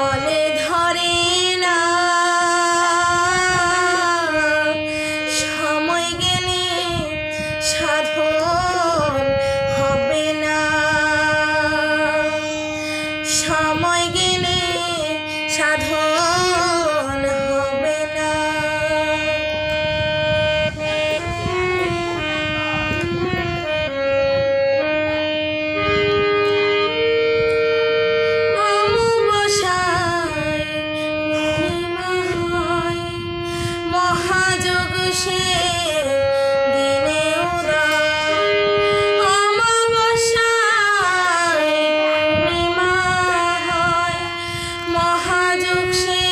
বলে মহাযোগ সে